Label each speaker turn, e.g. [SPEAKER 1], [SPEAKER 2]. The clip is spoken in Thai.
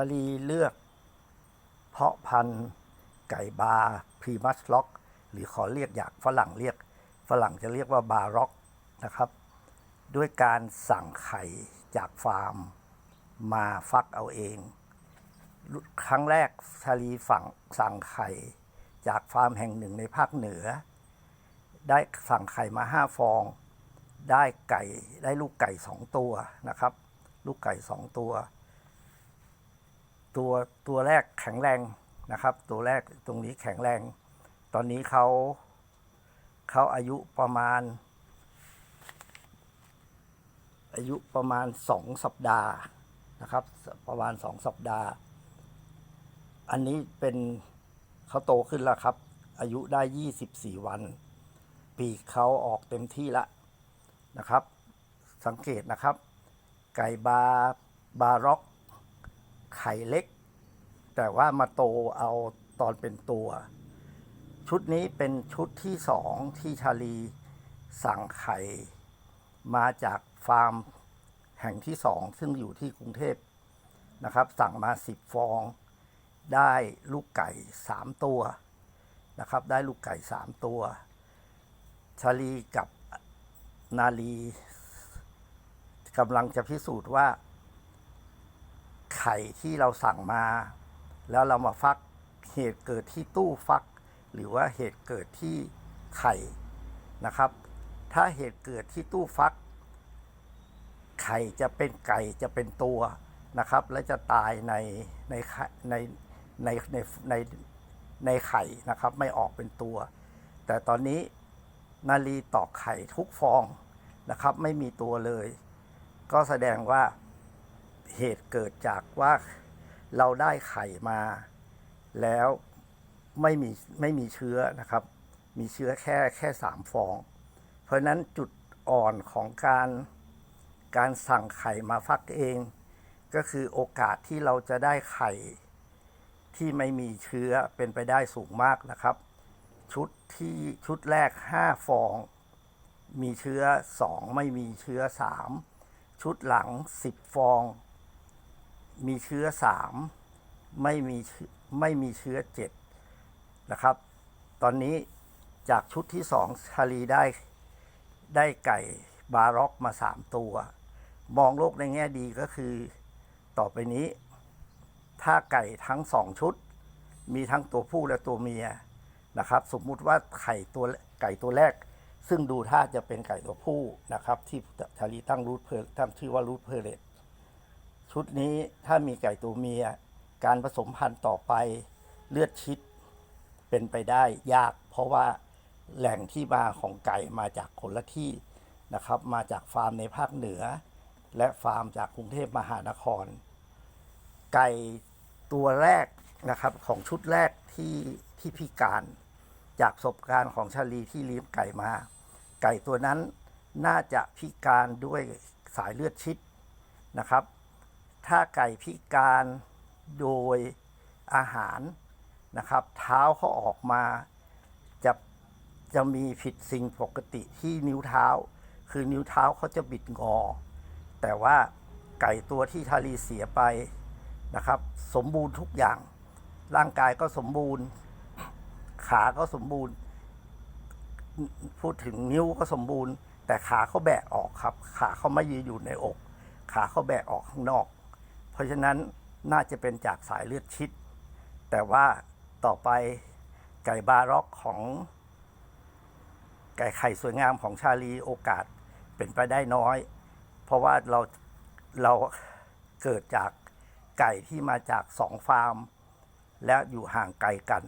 [SPEAKER 1] าลีเลือก เพาะพันธุ์ไก่บาพรีมัสล็อก หรือขอเรียกอยากฝรั่งเรียก ฝรั่งจะเรียกว่าบาร็อกนะครับ ด้วยการสั่งไข่จากฟาร์ม มาฟักเอาเอง ครั้งแรกชาลีฝั่งสั่งไข่ จากฟาร์มแห่งหนึ่งในภาคเหนือ ได้สั่งไข่มาห้าฟอง ได้ไก่ได้ลูกไก่สองตัวนะครับ ลูกไก่สองตัว ตัวตัวแรกแข็งแรงนะครับ ตัวแรกตรงนี้แข็งแรง ตอนนี้เขาเขาอายุประมาณ อายุประมาณสองสัปดาห์นะครับ ประมาณสองสัปดาห์ อันนี้เป็นเขาโตขึ้นแล้วครับ อายุได้ยี่สิบสี่วัน ปีกเขาออกเต็มที่ละนะครับ สังเกตนะครับ ไก่บาบาร็อก ไข่เล็ก แต่ว่ามาโตเอาตอนเป็นตัว ชุดนี้เป็นชุดที่สองที่ชาลีสั่งไข่ มาจากฟาร์มแห่งที่สองซึ่งอยู่ที่กรุงเทพนะครับ สั่งมาสิบฟอง ได้ลูกไก่สามตัวนะครับ ได้ลูกไก่สามตัว ชาลีกับนาลีกำลังจะพิสูจน์ว่า ไข่ที่เราสั่งมา แล้วเรามาฟักเหตุเกิดที่ตู้ฟัก หรือว่าเหตุเกิดที่ไข่นะครับ ถ้าเหตุเกิดที่ตู้ฟัก ไข่จะเป็นไก่จะเป็นตัวนะครับ และจะตายในในไข่ในในในในในไข่นะครับ ไม่ออกเป็นตัว แต่ตอนนี้นาลีตอกไข่ทุกฟองนะครับ ไม่มีตัวเลย ก็แสดงว่า เหตุเกิดจากว่าเราได้ไข่มาแล้วไม่มีไม่มีเชื้อนะครับ มีเชื้อแค่แค่สามฟอง เพราะนั้นจุดอ่อนของการการสั่งไข่มาฟักเอง ก็คือโอกาสที่เราจะได้ไข่ที่ไม่มีเชื้อเป็นไปได้สูงมากนะครับ ชุดที่ชุดแรก 5 ฟอง มีเชื้อ 2 ไม่มีเชื้อ 3 ชุดหลัง 10 ฟอง มีเชื้อ3ไม่มีไม่มีเชื้อ7นะครับ ตอนนี้จากชุดที่2ชาลีได้ได้ไก่บาร็อกมา3ตัว มองโลกในแง่ดีก็คือ ต่อไปนี้ ถ้าไก่ทั้งสองชุด มีทั้งตัวผู้และตัวเมียนะครับ สมมุติว่าไข่ตัวไก่ตัวแรก ซึ่งดูท่าจะเป็นไก่ตัวผู้นะครับ ที่ชาลีตั้งรูทเพลตั้งชื่อว่ารูทเพลเลต ชุดนี้ถ้ามีไก่ตัวเมีย การผสมพันธุ์ต่อไปเลือดชิดเป็นไปได้ยาก เพราะว่าแหล่งที่มาของไก่มาจากคนละที่นะครับ มาจากฟาร์มในภาคเหนือ และฟาร์มจากกรุงเทพมหานคร ไก่ตัวแรกนะครับของชุดแรกที่ที่พิการจากประสบการณ์ของชาลีที่เลี้ยงไก่มา ไก่ตัวนั้นน่าจะพิการด้วยสายเลือดชิดนะครับ ถ้าไก่พิการโดยอาหารนะครับ เท้าเขาออกมาจะจะมีผิดสิ่งปกติที่นิ้วเท้า คือนิ้วเท้าเขาจะบิดงอ แต่ว่าไก่ตัวที่ชาลีเสียไปนะครับ สมบูรณ์ทุกอย่าง ร่างกายก็สมบูรณ์ ขาก็สมบูรณ์ พูดถึงนิ้วก็สมบูรณ์ แต่ขาเขาแบะออกครับ ขาเขาไม่ยืนอยู่ในอก ขาเขาแบะออกข้างนอก เพราะฉะนั้นน่าจะเป็นจากสายเลือดชิด แต่ว่าต่อไปไก่บาร็อกของไก่ไข่สวยงามของชาลีโอกาสเป็นไปได้น้อย เพราะว่าเราเราเกิดจากไก่ที่มาจากสองฟาร์ม และอยู่ห่างไกลกัน